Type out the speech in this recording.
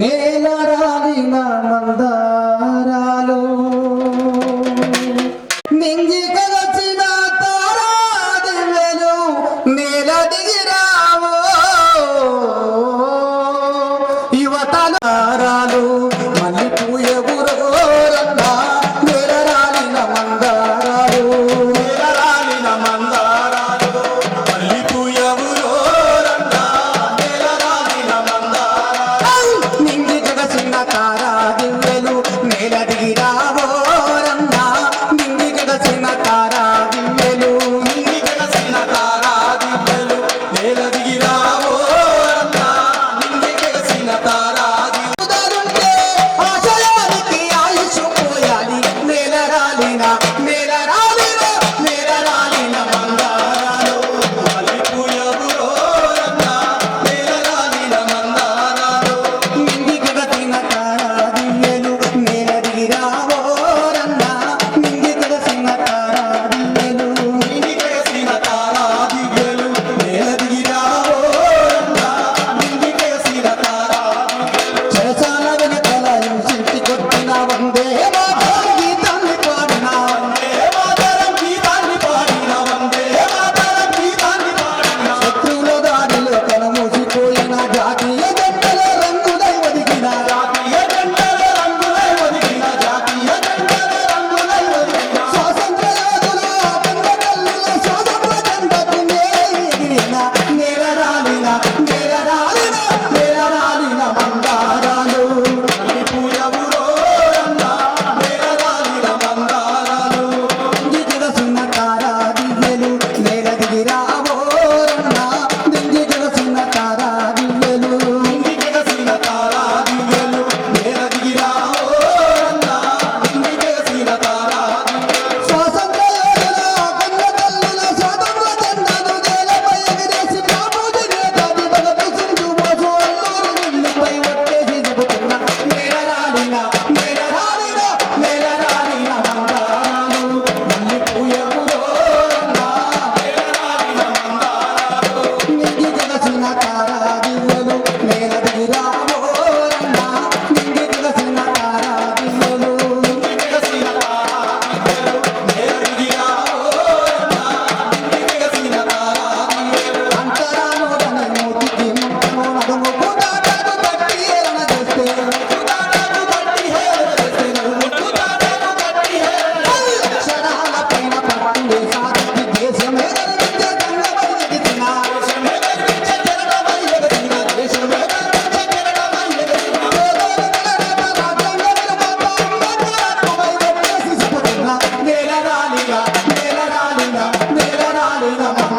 నేల రాలిన మందారాలు. నింగి తారాదివెలు నేల దిగిరావు. యువత నారాలు మళ్ళీ పూయ గురవు I'm not cara. Carolina.